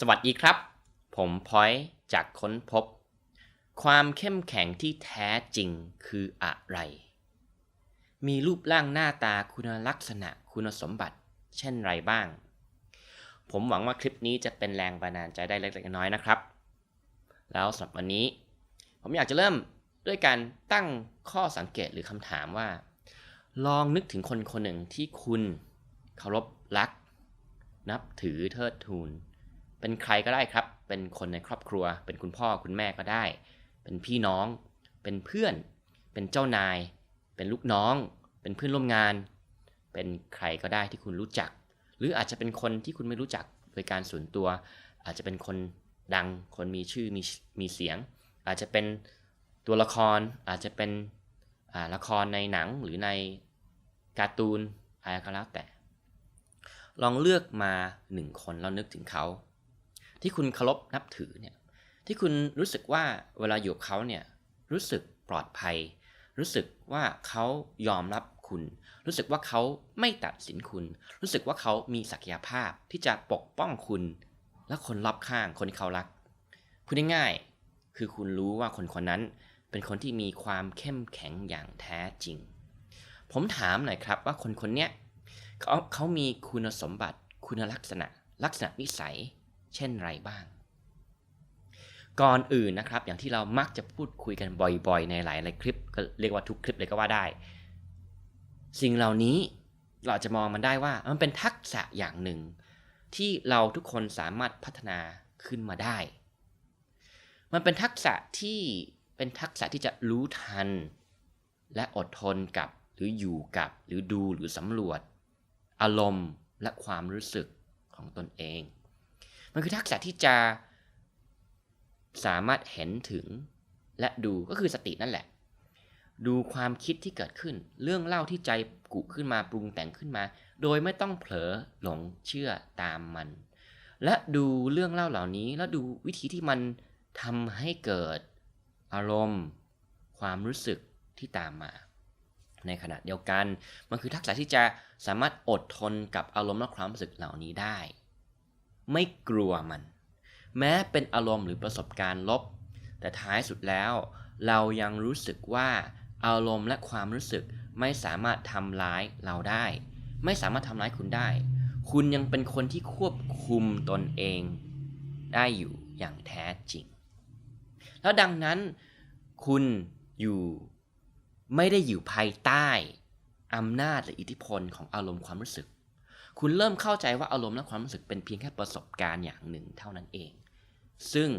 สวัสดีครับ ผมพอยจากค้นพบ ความเข้มแข็งที่แท้จริงคืออะไร มีรูปร่างหน้าตาคุณลักษณะคุณสมบัติ เช่นไรบ้าง ผมหวังว่าคลิปนี้จะเป็นแรงบันดาลใจได้เล็กๆน้อยๆนะครับ แล้วสำหรับวันนี้ ผมอยากจะเริ่มด้วยการตั้งข้อสังเกตหรือคำถามว่า ลองนึกถึงคนคนหนึ่งที่คุณเคารพรัก นับถือเทิดทูน เป็นใครก็ได้ครับ เป็นคนในครอบครัว เป็นคุณพ่อคุณแม่ก็ได้ เป็นพี่น้อง เป็นเพื่อน เป็นเจ้านาย เป็นลูกน้อง เป็นเพื่อนร่วมงาน เป็นใครก็ได้ที่คุณรู้จัก หรืออาจจะเป็นคนที่คุณไม่รู้จักโดยการส่วนตัว อาจจะเป็นคนดัง คนมีชื่อมีมีเสียง อาจจะเป็นตัวละคร อาจจะเป็นอ่าละครในหนังหรือในการ์ตูนอะไรก็แล้วแต่ ลองเลือกมาหนึ่งคนแล้วนึกถึงเขา ที่คุณเคารพนับถือเนี่ยที่คุณรู้สึกว่าเวลาอยู่กับเขาเนี่ยรู้สึกปลอดภัย รู้สึกว่าเขายอมรับคุณ รู้สึกว่าเขาไม่ตัดสินคุณ รู้สึกว่าเขามีศักยภาพที่จะปกป้องคุณ และคนรอบข้างคนที่เขารักพูดง่ายๆคือคุณรู้ว่าคนคนนั้นเป็นคนที่มีความเข้มแข็งอย่างแท้จริง ผมถามหน่อยครับว่าคนคนเนี้ยเขาเขามีคุณสมบัติ คุณลักษณะ ลักษณะนิสัย เช่นไรบ้าง ก่อนอื่นนะครับ อย่างที่เรามักจะพูดคุยกันบ่อยๆ ในหลายๆคลิปก็เรียกว่าทุกคลิปเลยก็ว่าได้ สิ่งเหล่านี้เราจะมองมันได้ว่ามันเป็นทักษะอย่างหนึ่ง ที่เราทุกคนสามารถพัฒนาขึ้นมาได้ มันเป็นทักษะที่เป็นทักษะที่จะรู้ทัน และอดทนกับหรืออยู่กับหรือดูหรือสำรวจ อารมณ์และความรู้สึกของตนเอง มันคือทักษะที่จะสามารถเห็นถึงและดูก็คือสตินั่นแหละ ดูความคิดที่เกิดขึ้น เรื่องเล่าที่ใจกุขึ้นมาปรุงแต่งขึ้นมา โดยไม่ต้องเผลอหลงเชื่อตามมัน และดูเรื่องเล่าเหล่านี้ แล้วดูวิธีที่มันทำให้เกิดอารมณ์ ความรู้สึกที่ตามมา ในขณะเดียวกัน มันคือทักษะที่จะสามารถอดทนกับอารมณ์และความรู้สึกเหล่านี้ได้ ไม่กลัวมัน แม้เป็นอารมณ์หรือประสบการณ์ลบ แต่ท้ายสุดแล้ว เรายังรู้สึกว่าอารมณ์และความรู้สึกไม่สามารถทำร้ายเราได้ ไม่สามารถทำร้ายคุณได้ คุณยังเป็นคนที่ควบคุมตนเองได้อยู่อย่างแท้จริง แล้วดังนั้นคุณอยู่ไม่ได้อยู่ภายใต้อำนาจหรืออิทธิพลของอารมณ์ความรู้สึก คุณเริ่มเข้าใจว่าอารมณ์และความรู้สึกเป็นเพียงแค่ประสบการณ์อย่างหนึ่งเท่านั้นเอง ซึ่ง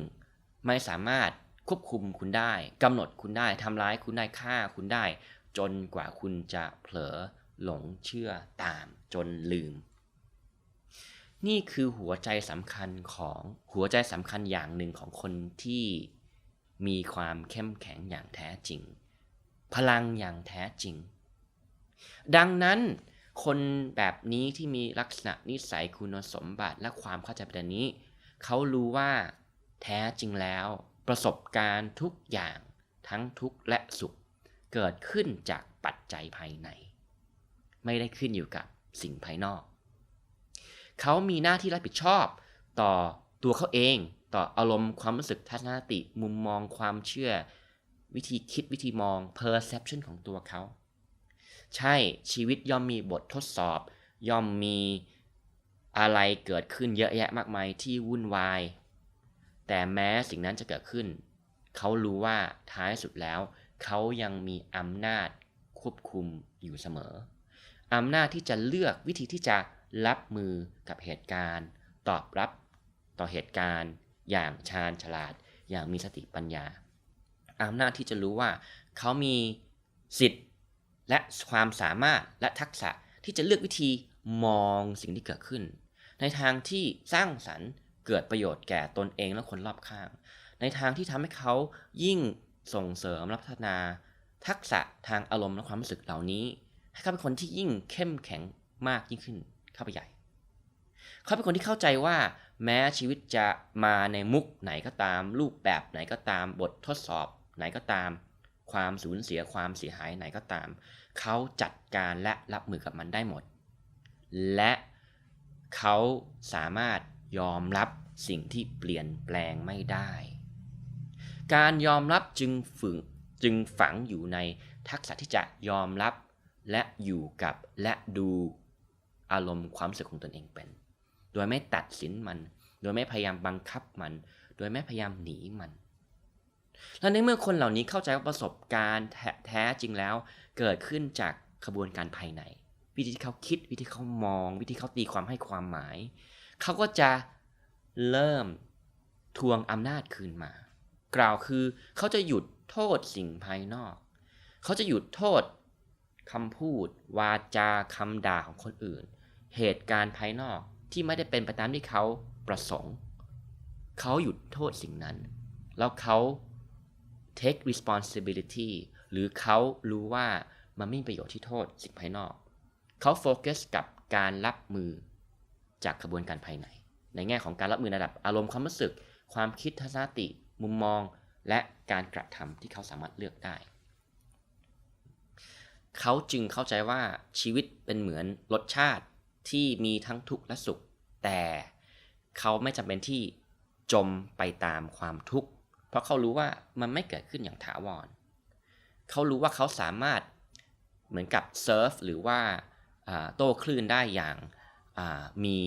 ไม่สามารถควบคุมคุณได้กำหนดคุณได้ทำร้ายคุณได้ฆ่าคุณได้ จนกว่าคุณจะเผลอหลงเชื่อตามจนลืม นี่คือหัวใจสำคัญของหัวใจสำคัญอย่างหนึ่งของคนที่มีความเข้มแข็งอย่างแท้จริง พลังอย่างแท้จริง ดังนั้น คนแบบนี้ที่มีลักษณะนิสัยคุณสมบัติและความเข้าใจแบบนี้ เขารู้ว่าแท้จริงแล้ว ประสบการณ์ทุกอย่างทั้งทุกข์และสุข เกิดขึ้นจากปัจจัยภายใน ไม่ได้ขึ้นอยู่กับสิ่งภายนอก เขามีหน้าที่รับผิดชอบต่อตัวเขาเอง ต่ออารมณ์ความรู้สึกทัศนคติมุมมองความเชื่อ วิธีคิดวิธีมอง perception ของตัวเขา ใช่ชีวิตย่อมมีบททดสอบ ย่อมมีอะไรเกิดขึ้นเยอะแยะมากมายที่วุ่นวาย แต่แม้สิ่งนั้นจะเกิดขึ้น เขารู้ว่าท้ายสุดแล้ว เขายังมีอำนาจควบคุมอยู่เสมออำนาจที่จะเลือกวิธีที่จะรับมือกับเหตุการณ์ ตอบรับต่อเหตุการณ์ อย่างชาญฉลาด อย่างมีสติปัญญาอำนาจที่จะรู้ว่า เขามีสิทธิ์ และความสามารถและทักษะที่จะเลือกวิธีมองสิ่งที่เกิดขึ้น ในทางที่สร้างสรรค์เกิดประโยชน์แก่ตนเองและคนรอบข้าง ในทางที่ทำให้เขายิ่งส่งเสริมและพัฒนา ทักษะทางอารมณ์และความรู้สึกเหล่านี้ ให้เขาเป็นคนที่ยิ่งเข้มแข็งมากยิ่งขึ้นเข้าไปใหญ่ เขาเป็นคนที่เข้าใจว่าแม้ชีวิตจะมาในมุกไหนก็ตาม รูปแบบไหนก็ตาม บททดสอบไหนก็ตาม ความสูญเสียความเสียหายไหนก็ตาม เขาจัดการและรับมือกับมันได้หมด และเขาสามารถยอมรับสิ่งที่เปลี่ยนแปลงไม่ได้ การยอมรับจึงฝึกจึงฝังอยู่ในทักษะที่จะยอมรับและอยู่กับและดูอารมณ์ความรู้สึกของตนเองเป็น โดยไม่ตัดสินมัน โดยไม่พยายามบังคับมัน โดยไม่พยายามหนีมัน และในเมื่อคนเหล่านี้เข้าใจว่าประสบการณ์แท้จริงแล้ว เกิดขึ้นจากขบวนการภายใน วิธีที่เขาคิดวิธีที่เขามอง วิธีเขาตีความให้ความหมาย เขาก็จะเริ่มทวงอำนาจคืนมา กล่าวคือเขาจะหยุดโทษสิ่งภายนอก เขาจะหยุดโทษคำพูด วาจาคำด่าของคนอื่น เหตุการณ์ภายนอกที่ไม่ได้เป็นไปตามที่เขาประสงค์ เขาหยุดโทษสิ่งนั้น แล้วเขา take responsibility หรือเขารู้ว่ามันไม่มีประโยชน์ที่โทษสิ่งภายนอก เขาโฟกัสกับการรับมือจากกระบวนการภายใน ในแง่ของการรับมือระดับอารมณ์ความรู้สึก ความคิดทัศนคติ มุมมอง และการกระทำที่เขาสามารถเลือกได้ เขาจึงเข้าใจว่าชีวิตเป็นเหมือนรสชาติที่มีทั้งทุกข์และสุข แต่เขาไม่จำเป็นที่จมไปตามความทุกข์ ราะเขารู้ว่ามันไม่เกิดขึ้นอย่างถาวร เขารู้ว่าเขาสามารถเหมือนกับเซิร์ฟหรือว่าโต้คลื่นได้อย่างมี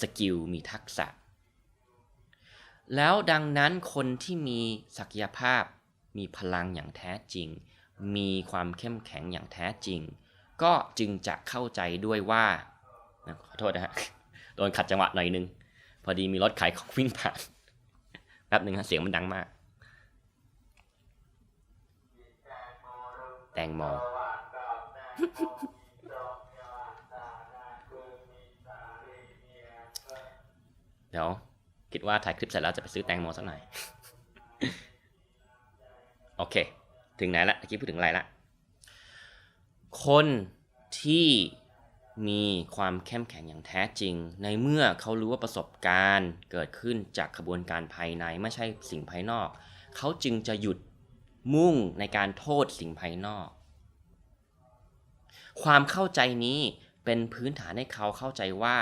สกิลมีทักษะ แล้วดังนั้นคนที่มีศักยภาพ มีพลังอย่างแท้จริง มีความเข้มแข็งอย่างแท้จริง ก็จึงจะเข้าใจด้วยว่าขอโทษนะฮะ โดนขัดจังหวะหน่อยนึง พอดีมีรถขายของวิ่งผ่าน แป๊บหนึ่งฮะเสียงมันดังมาก แตงโมเดี๋ยวคิดว่าถ่ายคลิปเสร็จแล้วจะไปซื้อแตงโมสักหน่อย โอเค ถึงไหนละเมื่อกี้พูดถึงอะไรละ คนที่ มีความเข้มแข็งอย่างแท้จริง ในเมื่อเขารู้ว่าประสบการณ์เกิดขึ้นจากขบวนการภายในไม่ใช่สิ่งภายนอก เขาจึงจะหยุดมุ่งในการโทษสิ่งภายนอก ความเข้าใจนี้เป็นพื้นฐานให้เขาเข้าใจว่า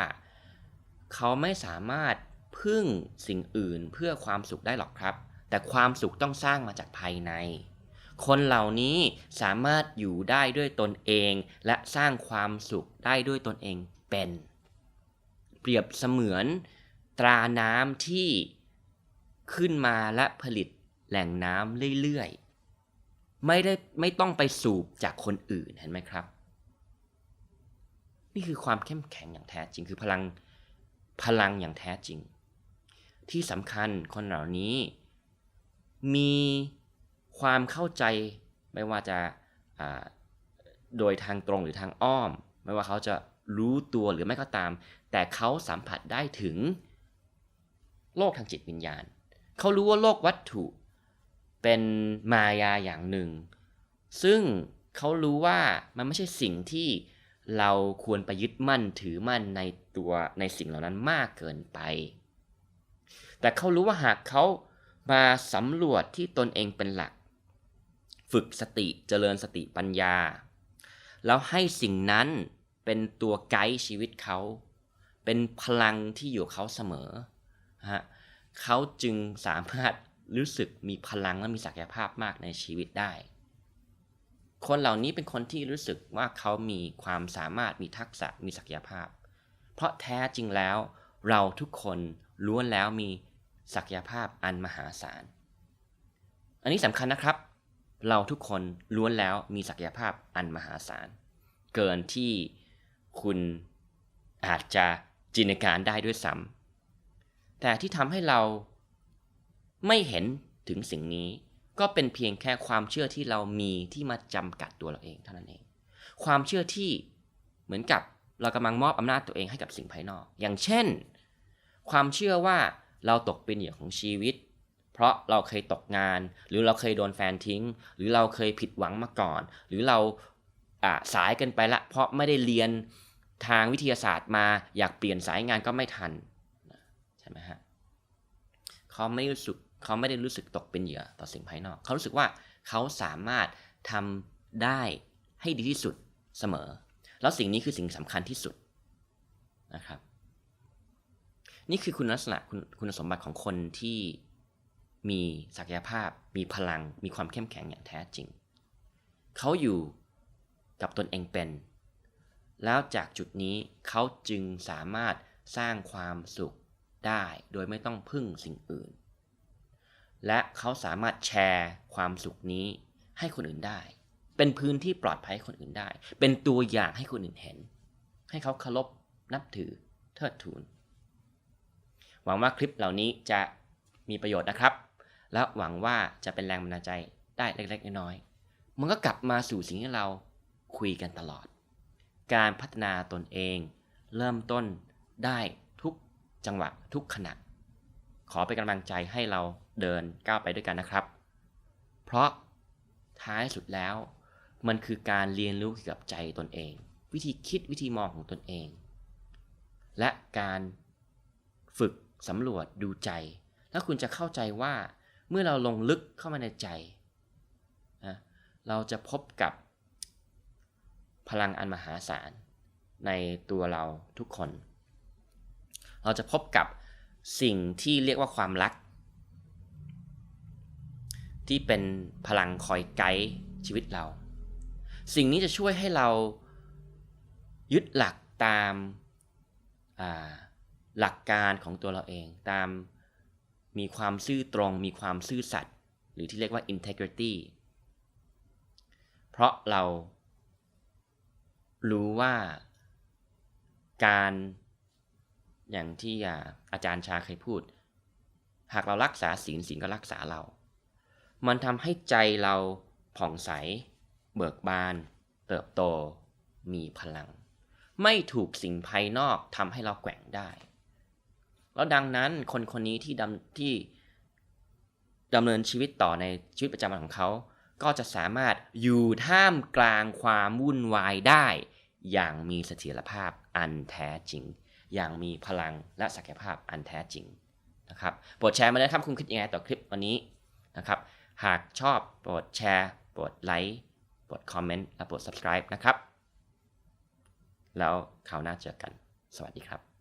เขาไม่สามารถพึ่งสิ่งอื่นเพื่อความสุขได้หรอกครับ แต่ความสุขต้องสร้างมาจากภายใน คนเหล่านี้สามารถอยู่ได้ด้วยตนเอง และสร้างความสุขได้ด้วยตนเองเป็น เปรียบเสมือนตราน้ำที่ขึ้นมาและผลิตแหล่งน้ำเรื่อยๆ ไม่ได้ไม่ต้องไปสูบจากคนอื่นเห็นไหมครับ นี่คือความเข้มแข็งอย่างแท้จริงคือพลังพลังอย่างแท้จริง ที่สำคัญคนเหล่านี้มี ความเข้าใจไม่ว่าจะโดยทางตรงหรือทางอ้อม ไม่ว่าเขาจะรู้ตัวหรือไม่ก็ตาม แต่เขาสัมผัสได้ถึง โลกทางจิตวิญญาณ เขารู้ว่าโลกวัตถุเป็นมายาอย่างหนึ่ง ซึ่งเขารู้ว่ามันไม่ใช่สิ่งที่เราควรไปยึดมั่นถือมั่นในตัวในสิ่งเหล่านั้นมากเกินไป แต่เขารู้ว่าหากเขามาสำรวจที่ตนเองเป็นหลัก ฝึกสติเจริญสติปัญญา แล้วให้สิ่งนั้นเป็นตัวไกด์ชีวิตเขา เป็นพลังที่อยู่เขาเสมอฮะเขาจึงสามารถรู้สึกมีพลังและมีศักยภาพมากในชีวิตได้ คนเหล่านี้เป็นคนที่รู้สึกว่าเขามีความสามารถมีทักษะมีศักยภาพ เพราะแท้จริงแล้วเราทุกคนล้วนแล้วมีศักยภาพอันมหาศาล อันนี้สำคัญนะครับ เราทุกคนล้วนแล้วมีศักยภาพอันมหาศาล เกินที่คุณอาจจะจินตนาการได้ด้วยซ้ำแต่ที่ทำให้เราไม่เห็นถึงสิ่งนี้ ก็เป็นเพียงแค่ความเชื่อที่เรามีที่มาจำกัดตัวเราเองเท่านั้นเอง ความเชื่อที่เหมือนกับเรากำลังมอบอำนาจตัวเองให้กับสิ่งภายนอก อย่างเช่น ความเชื่อว่าเราตกเป็นเหยื่อของชีวิต เพราะเราเคยตกงาน หรือเราเคยโดนแฟนทิ้ง หรือเราเคยผิดหวังมาก่อน หรือเราสายกันไปละ เพราะไม่ได้เรียนทางวิทยาศาสตร์มาอยากเปลี่ยนสายงานก็ไม่ทันใช่ไหมฮะเขาไม่รู้สึกเขาไม่ได้รู้สึกตกเป็นเหยื่อต่อสิ่งภายนอก เขารู้สึกว่าเขาสามารถทำได้ให้ดีที่สุดเสมอ แล้วสิ่งนี้คือสิ่งสำคัญที่สุดนะครับ นี่คือคุณลักษณะคุณคุณสมบัติของคนที่ มีศักยภาพ มีพลัง มีความเข้มแข็งอย่างแท้จริง เขาอยู่กับตนเองเป็น แล้วจากจุดนี้เขาจึงสามารถสร้างความสุขได้โดยไม่ต้องพึ่งสิ่งอื่น และเขาสามารถแชร์ความสุขนี้ให้คนอื่นได้ เป็นพื้นที่ปลอดภัยให้คนอื่นได้ เป็นตัวอย่างให้คนอื่นเห็น ให้เขาเคารพนับถือเทิดทูน หวังว่าคลิปเหล่านี้จะมีประโยชน์นะครับ และหวังว่าจะเป็นแรงบันดาลใจได้เล็กๆน้อยๆมันก็กลับมาสู่สิ่งที่เราคุยกันตลอด การพัฒนาตนเอง เริ่มต้นได้ทุกจังหวะทุกขณะ ขอเป็นกำลังใจให้เราเดินก้าวไปด้วยกันนะครับ เพราะท้ายสุดแล้ว มันคือการเรียนรู้เกี่ยวกับใจตนเอง วิธีคิดวิธีมองของตนเอง และการฝึกสำรวจดูใจ แล้วคุณจะเข้าใจว่า เมื่อเราลงลึกเข้ามาในใจนะเราจะพบกับพลังอันมหาศาลในตัวเราทุกคน เราจะพบกับสิ่งที่เรียกว่าความรัก ที่เป็นพลังคอยไกด์ชีวิตเรา สิ่งนี้จะช่วยให้เรายึดหลักตามาหลักการของตัวเราเองตาม มีความซื่อตรง มีความซื่อสัตย์หรือที่เรียกว่า integrity เพราะเรารู้ว่าการอย่างที่อาอาจารย์ชาเคยพูด หากเรารักษาศีลศีลก็รักษาเรา มันทำให้ใจเราผ่องใส เบิกบาน เติบโต มีพลัง ไม่ถูกสิ่งภายนอกทำให้เราแกว่งได้ แล้วดังนั้นคนคนนี้ที่ดำที่ดำเนินชีวิตต่อในชีวิตประจำวันของเขา ก็จะสามารถอยู่ท่ามกลางความวุ่นวายได้ อย่างมีเสถียรภาพอันแท้จริง อย่างมีพลังและศักยภาพอันแท้จริงนะครับโปรดแชร์มาเลยครับคุณคิดยังไงต่อคลิปวันนี้นะครับ หากชอบโปรดแชร์โปรดไลค์โปรดคอมเมนต์และโปรด subscribe นะครับ แล้วคราวหน้าเจอกัน สวัสดีครับ